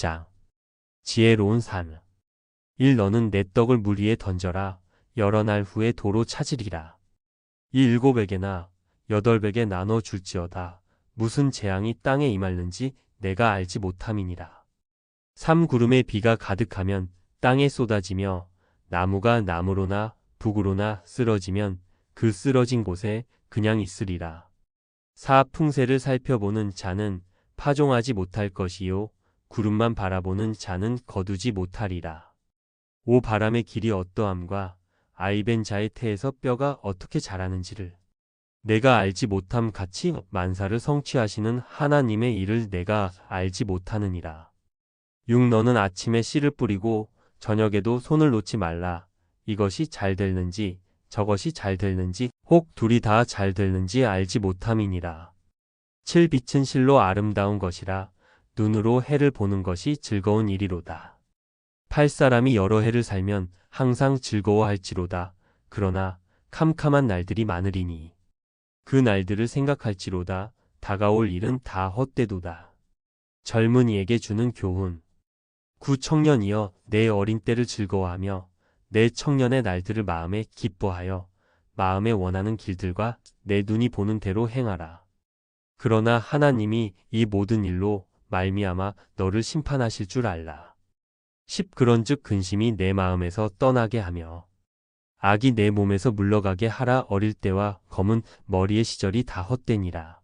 10장 지혜로운 삶 1. 너는 내 떡을 물 위에 던져라. 여러 날 후에 도로 찾으리라. 이 일곱에게나 여덟에게 나눠 줄지어다. 무슨 재앙이 땅에 임할는지 내가 알지 못함이니라. 3. 구름에 비가 가득하면 땅에 쏟아지며 나무가 나무로나 북으로나 쓰러지면 그 쓰러진 곳에 그냥 있으리라. 4. 풍세를 살펴보는 자는 파종하지 못할 것이요 구름만 바라보는 자는 거두지 못하리라. 오 바람의 길이 어떠함과 아이벤 자의 태에서 뼈가 어떻게 자라는지를 내가 알지 못함 같이 만사를 성취하시는 하나님의 일을 내가 알지 못하느니라. 6. 너는 아침에 씨를 뿌리고 저녁에도 손을 놓지 말라. 이것이 잘 될는지 저것이 잘 될는지 혹 둘이 다 잘 될는지 알지 못함이니라. 7. 빛은 실로 아름다운 것이라 눈으로 해를 보는 것이 즐거운 일이로다. 8. 사람이 여러 해를 살면 항상 즐거워할지로다. 그러나 캄캄한 날들이 많으리니 그 날들을 생각할지로다. 다가올 일은 다 헛되도다. 젊은이에게 주는 교훈 구 청년이여 내 어린 때를 즐거워하며 내 청년의 날들을 마음에 기뻐하여 마음에 원하는 길들과 내 눈이 보는 대로 행하라. 그러나 하나님이 이 모든 일로 말미암아 너를 심판하실 줄 알라. 10. 그런즉 근심이 내 마음에서 떠나게 하며 악이 내 몸에서 물러가게 하라 어릴 때와 검은 머리의 시절이 다 헛되니라.